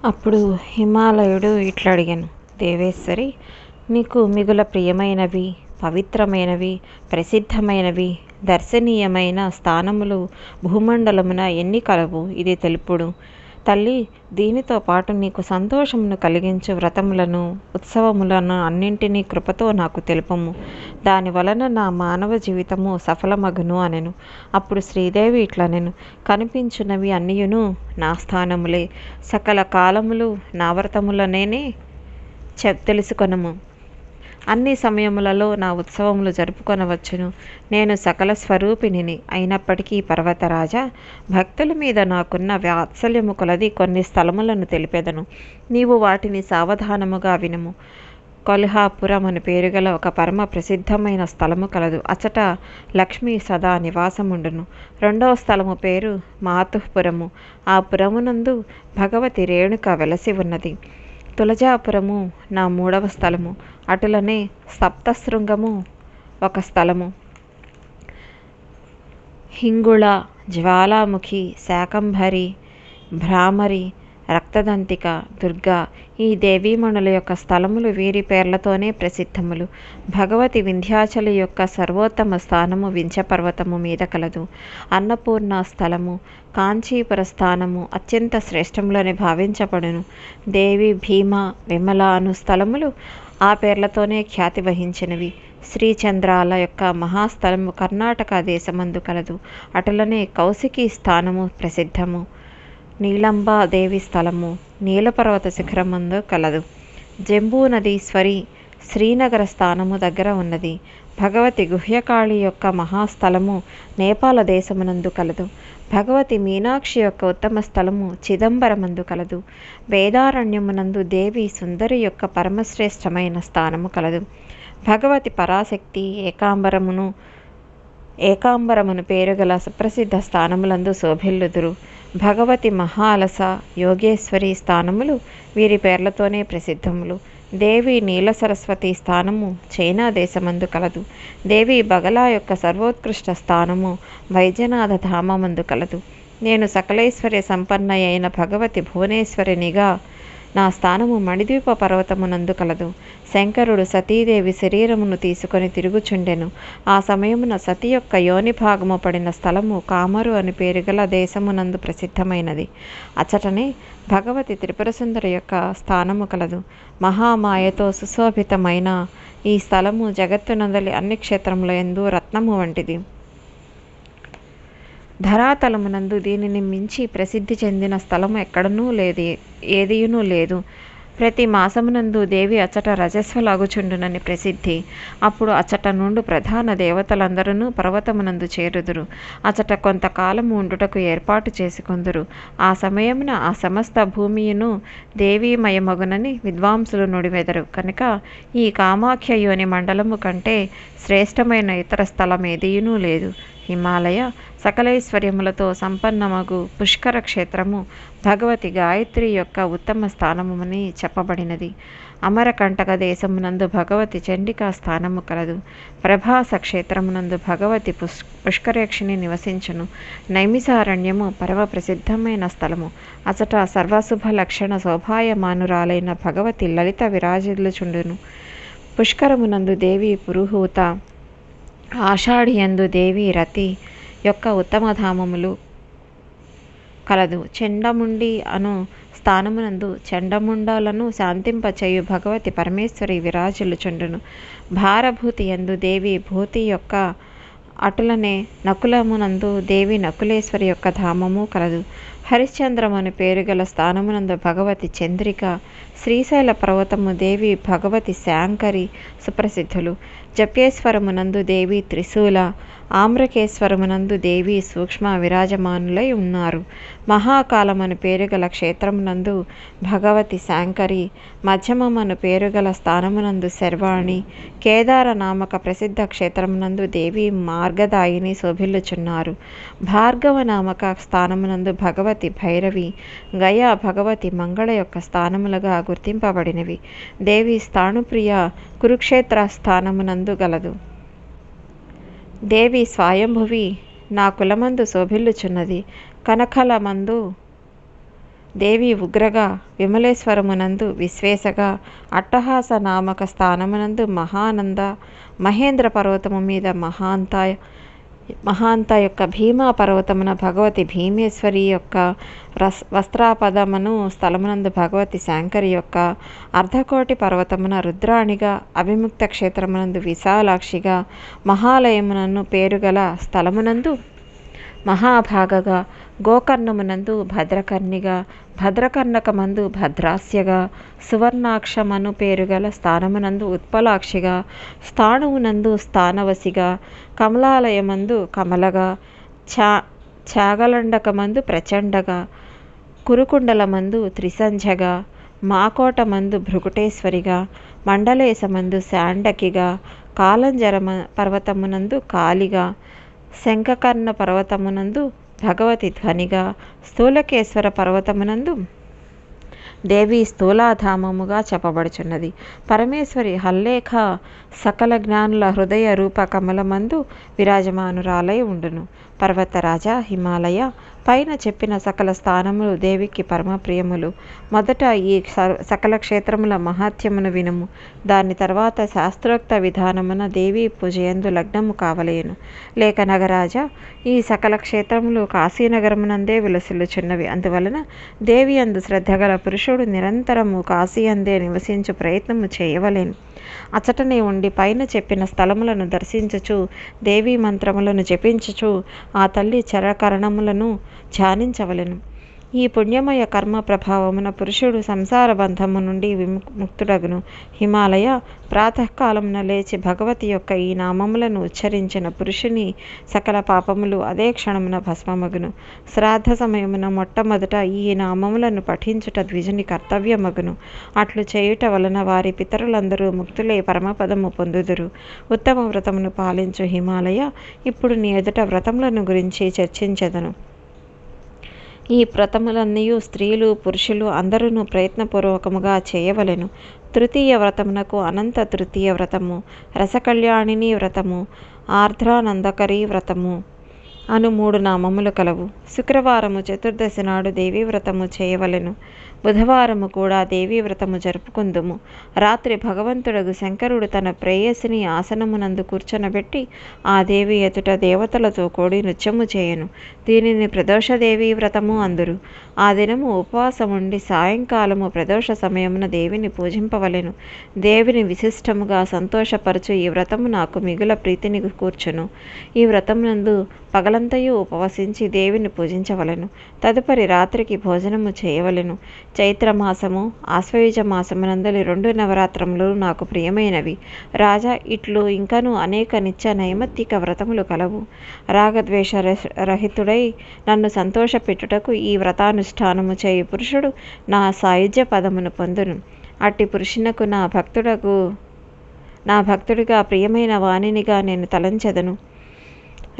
అప్పుడు హిమాలయుడు ఇట్లా అడిగాను దేవేశ్వరి నీకు మిగుల ప్రియమైనవి పవిత్రమైనవి ప్రసిద్ధమైనవి దర్శనీయమైన స్థానములు భూమండలమున ఎన్ని కలవు? ఇది తెలుపుడు. తల్లి దీనితో పాటు నీకు సంతోషమును కలిగించు వ్రతములను ఉత్సవములను అన్నింటినీ కృపతో నాకు తెలుపము. దాని వలన నా మానవ జీవితము సఫలమగును అనెను. అప్పుడు శ్రీదేవి ఇట్లా నేను అన్నియును నా స్థానములే. సకల కాలములు నా వ్రతములనేనే చె తెలుసుకొనము. అన్ని సమయములలో నా ఉత్సవములు జరుపుకొనవచ్చును. నేను సకల స్వరూపిణిని అయినప్పటికీ పర్వతరాజా భక్తుల మీద నాకున్న వాత్సల్యము కొలది కొన్ని స్థలములను తెలిపెదను. నీవు వాటిని సావధానముగా వినుము. కొల్హాపురం అని పేరుగల ఒక పరమ ప్రసిద్ధమైన స్థలము కలదు. అచట లక్ష్మీ సదా నివాసముండును. రెండవ స్థలము పేరు మాతుఃపురము ఆ పురమునందు భగవతి రేణుక వెలసి ఉన్నది. తులజాపురము నా మూడవ స్థలము అటులనే సప్తశృంగము ఒక స్థలము. హింగుళ జ్వాలాముఖి శాకంభరి భ్రామరి రక్తదంతిక దుర్గా ఈ దేవీమణుల యొక్క స్థలములు వీరి పేర్లతోనే ప్రసిద్ధములు. భగవతి వింధ్యాచలి యొక్క సర్వోత్తమ స్థానము వింధ్యపర్వతము మీద కలదు. అన్నపూర్ణ స్థలము కాంచీపుర స్థానము అత్యంత శ్రేష్టములని భావించబడును. దేవి భీమ విమల అను స్థలములు ఆ పేర్లతోనే ఖ్యాతి వహించినవి. శ్రీచంద్రాల యొక్క మహాస్థలము కర్ణాటక దేశమందు కలదు. అటులనే కౌశికీ స్థానము ప్రసిద్ధము. నీలంబాదేవి స్థలము నీలపర్వత శిఖరమందు కలదు. జంబూ నదీశ్వరి శ్రీనగర స్థానము దగ్గర ఉన్నది. భగవతి గుహ్యకాళి యొక్క మహాస్థలము నేపాల దేశమునందు కలదు. భగవతి మీనాక్షి యొక్క ఉత్తమ స్థలము చిదంబరమందు కలదు. వేదారణ్యమునందు దేవి సుందరి యొక్క పరమశ్రేష్టమైన స్థానము కలదు. భగవతి పరాశక్తి ఏకాంబరమును ఏకాంబరమును పేరుగల సుప్రసిద్ధ స్థానములందు శోభిల్లుదురు. భగవతి మహాలస యోగేశ్వరి స్థానములు వీరి పేర్లతోనే ప్రసిద్ధములు. దేవి నీల సరస్వతి స్థానము చైనా దేశమందు కలదు. దేవి బగలా యొక్క సర్వోత్కృష్ట స్థానము వైద్యనాథ ధామమందు కలదు. నేను సకలేశ్వరి సంపన్న అయిన భగవతి భువనేశ్వరినిగా నా స్థానము మణిద్వీప పర్వతమునందు కలదు. శంకరుడు సతీదేవి శరీరమును తీసుకొని తిరుగుచుండెను. ఆ సమయమున సతి యొక్క యోని భాగము పడిన స్థలము కామరు అని పేరుగల దేశమునందు ప్రసిద్ధమైనది. అచటనే భగవతి త్రిపురసుందరి యొక్క స్థానము కలదు. మహామాయతో సుశోభితమైన ఈ స్థలము జగత్తునందలి అన్ని క్షేత్రముల ఎందు రత్నము వంటిది. ధరాతలమునందు దీనిని మించి ప్రసిద్ధి చెందిన స్థలము ఎక్కడనూ లేదు ఏదియునూ లేదు. ప్రతి మాసమునందు దేవి అచ్చట రజస్వలాగుచుండునని ప్రసిద్ధి. అప్పుడు అచట నుండి ప్రధాన దేవతలందరూ పర్వతమునందు చేరుదురు. అచట కొంతకాలము ఉండుటకు ఏర్పాటు చేసుకొందురు. ఆ సమయమున ఆ సమస్త భూమియును దేవీమయమగునని విద్వాంసులు నుడివెదరు. కనుక ఈ కామాఖ్య యోని మండలము కంటే శ్రేష్టమైన ఇతర స్థలం ఏదీనూ లేదు. హిమాలయ సకలైశ్వర్యములతో సంపన్నమగు పుష్కర క్షేత్రము భగవతి గాయత్రి యొక్క ఉత్తమ స్థానముని చెప్పబడినది. అమరకంటక దేశమునందు భగవతి చండికా స్థానము కలదు. ప్రభాస క్షేత్రమునందు భగవతి పుష్ పుష్కరేక్షిని నివసించును. నైమిసారణ్యము పరమప్రసిద్ధమైన స్థలము. అచట సర్వశుభ లక్షణ శోభాయమానురాలైన భగవతి లలిత విరాజిల్లుచుండును. పుష్కరమునందు దేవి పురుహూత ఆషాఢియందు దేవి రతి యొక్క ఉత్తమ ధామములు కలదు. చెండముండి అను స్థానమునందు చండముండాలను శాంతింపచేయు భగవతి పరమేశ్వరి విరాజులుచుండును భారభూతి ఎందు దేవి భూతి యొక్క అటులనే నకులమునందు దేవి నకులేశ్వరి యొక్క ధామము కలదు. హరిశ్చంద్రమని పేరుగల స్థానమునందు భగవతి చంద్రిక శ్రీశైల పర్వతము దేవి భగవతి శాంకరి సుప్రసిద్ధులు. జప్యేశ్వరమునందు దేవి త్రిశూల ఆమ్రకేశ్వరమునందు దేవి సూక్ష్మ విరాజమానులై ఉన్నారు. మహాకాలమను పేరుగల క్షేత్రమునందు భగవతి శాంకరి మధ్యమమను పేరుగల స్థానమునందు శర్వాణి కేదార నామక ప్రసిద్ధ క్షేత్రమునందు దేవి మార్గదాయిని శోభిల్లుచున్నారు. భార్గవ నామక స్థానమునందు భగవతి భైరవి గయా భగవతి మంగళ యొక్క స్థానములుగా గుర్తింపబడినవి. దేవి స్థాణుప్రియ కురుక్షేత్ర స్థానమునందు గలదు. దేవి స్వయంభువి నా కులమందు శోభిల్లుచున్నది. కనకలమందు దేవి ఉగ్రగా విమలేశ్వరమునందు విశ్వేశగా అట్టహాస నామక స్థానమునందు మహానంద మహేంద్ర పర్వతము మీద మహాంతాయ మహాంత యొక్క భీమా పర్వతమున భగవతి భీమేశ్వరి యొక్క రస్ వస్త్రాపదమును స్థలమునందు భగవతి శాంకరి యొక్క అర్ధకోటి పర్వతమున రుద్రాణిగా అభిముక్త క్షేత్రమునందు విశాలాక్షిగా మహాలయమునను పేరుగల స్థలమునందు మహాభాగగా గోకర్ణమునందు భద్రకర్ణిగా భద్రకర్ణకమందు భద్రాస్యగా సువర్ణాక్షమను పేరుగల స్థానమునందు ఉత్పలాక్షిగా స్థాణువునందు స్థానవసిగా కమలాలయమందు కమలగా చా చాగలండకమందు ప్రచండగా కురుకుండలమందు త్రిసంధ్యగా మాకోటమందు భృకుటేశ్వరిగా మండలేశమందు శాండకిగా కాలంజరమ పర్వతమునందు కాలిగా శంఖకర్ణ పర్వతమునందు భగవతి ధ్వనిగా స్థూలకేశ్వర పర్వతమునందు దేవి స్థూలాధామముగా చెప్పబడుచున్నది. పరమేశ్వరి హల్లేఖ సకల జ్ఞానుల హృదయ రూప కమలమందు విరాజమానురాలై ఉండును. పర్వతరాజ హిమాలయ పైన చెప్పిన సకల స్థానములు దేవికి పరమప్రియములు. మొదట ఈ సకల క్షేత్రముల మహాత్యమును వినుము. దాని తర్వాత శాస్త్రోక్త విధానమున దేవి పూజయందు లగ్నము కావలేను. లేక నగరాజ ఈ సకల క్షేత్రములు కాశీనగరమునందే విలసిల్లుచున్నవి. అందువలన దేవి అందు శ్రద్ధగల పురుషుడు నిరంతరము కాశీ అందే నివసించు ప్రయత్నము చేయవలేను. అచటనే ఉండి పైన చెప్పిన స్థలములను దర్శించుచు దేవీ మంత్రములను జపించుచు ఆ తల్లి చరకరణములను ధ్యానించవలెను. ఈ పుణ్యమయ కర్మ ప్రభావమున పురుషుడు సంసార బంధము నుండి విముక్తుడగును హిమాలయ ప్రాతకాలమున లేచి భగవతి యొక్క ఈ నామములను ఉచ్చరించిన పురుషుని సకల పాపములు అదే క్షణమున భస్మమగును. శ్రాద్ధ సమయమున మొట్టమొదట ఈ నామములను పఠించుట ద్విజుని కర్తవ్యమగును. అట్లు చేయుట వలన వారి పితరులందరూ ముక్తులే పరమపదము పొందుదురు. ఉత్తమ వ్రతమును పాలించు హిమాలయ ఇప్పుడు నీ ఎదుట వ్రతములను గురించి చర్చించదను. ఈ వ్రతములన్నీ స్త్రీలు పురుషులు అందరూ ప్రయత్నపూర్వకముగా చేయవలెను. తృతీయ వ్రతమునకు అనంత తృతీయ వ్రతము రసకళ్యాణిని వ్రతము ఆర్ద్రానందకరి వ్రతము అను మూడు నామములు కలవు. శుక్రవారము చతుర్దశి నాడు దేవీ వ్రతము చేయవలెను. బుధవారము కూడా దేవీ వ్రతము జరుపుకుందుము. రాత్రి భగవంతుడగు శంకరుడు తన ప్రేయసిని ఆసనమునందు కూర్చొనబెట్టి ఆ దేవి ఎదుట దేవతలతో కూడి నృత్యము చేయను. దీనిని ప్రదోషదేవి వ్రతము అందురు. ఆ దినము ఉపవాసముండి సాయంకాలము ప్రదోష సమయమున దేవిని పూజింపవలెను. దేవిని విశిష్టముగా సంతోషపరచు ఈ వ్రతము నాకు మిగుల ప్రీతిని కూర్చును. ఈ వ్రతమునందు పగలంతయు ఉపవసించి దేవిని పూజించవలెను. తదుపరి రాత్రికి భోజనము చేయవలెను. చైత్రమాసము ఆశ్వయుజ మాసమునందలి రెండు నవరాత్రములు నాకు ప్రియమైనవి. రాజా ఇట్లు ఇంకను అనేక నిత్య నైమత్తిక వ్రతములు కలవు. రాగద్వేష రహితుడై నన్ను సంతోషపెట్టుటకు ఈ వ్రతానుష్ఠానము చేయి పురుషుడు నా సాయుధ్య పదమును పొందును. అట్టి పురుషునకు నా భక్తుడకు నా భక్తుడిగా ప్రియమైన వాణినిగా నేను తలంచెదను.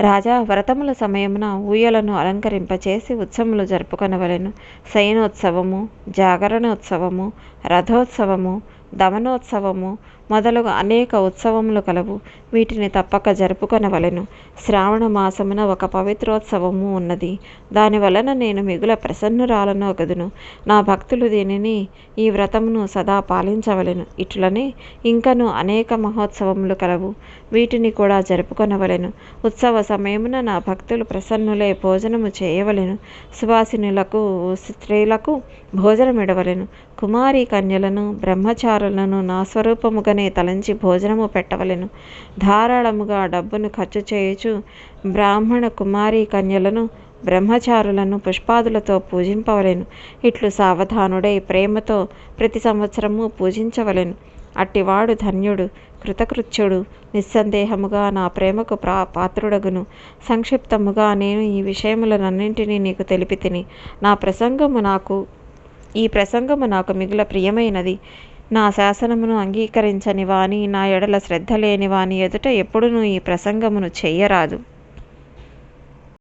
రాజా వ్రతముల సమయమున ఊయలను అలంకరింపచేసి ఉత్సవములు జరుపుకొనవలెను. శయనోత్సవము జాగరణోత్సవము రథోత్సవము దమనోత్సవము మొదలగు అనేక ఉత్సవములు కలవు. వీటిని తప్పక జరుపుకొనవలెను. శ్రావణ మాసమున ఒక పవిత్రోత్సవము ఉన్నది. దాని వలన నేను మిగుల ప్రసన్నురాలను ఒకదును నా భక్తులు దీనిని ఈ వ్రతమును సదా పాలించవలెను. ఇట్లనే ఇంకను అనేక మహోత్సవములు కలవు. వీటిని కూడా జరుపుకొనవలెను. ఉత్సవ సమయమున నా భక్తులు ప్రసన్నులే భోజనము చేయవలెను. సువాసినులకు స్త్రీలకు భోజనమిడవలెను. కుమారి కన్యలను బ్రహ్మచారులను నా స్వరూపముగానే తలంచి భోజనము పెట్టవలెను. ధారాళముగా డబ్బును ఖర్చు చేయుచు బ్రాహ్మణ కుమారి కన్యలను బ్రహ్మచారులను పుష్పాదులతో పూజింపవలెను. ఇట్లు సావధానుడై ప్రేమతో ప్రతి సంవత్సరము పూజించవలెను. అట్టివాడు ధన్యుడు కృతకృత్యుడు నిస్సందేహముగా నా ప్రేమకు ప్రా పాత్రుడగును. సంక్షిప్తముగా నేను ఈ విషయములనన్నింటినీ నీకు తెలిపి తిని నా ప్రసంగము నాకు ఈ ప్రసంగము నాకు మిగుల ప్రియమైనది. నా శాసనమును అంగీకరించని వాని నా ఎడల శ్రద్ధ లేని వాని ఎదుట ఎప్పుడునూ ఈ ప్రసంగమును చెయ్యరాదు.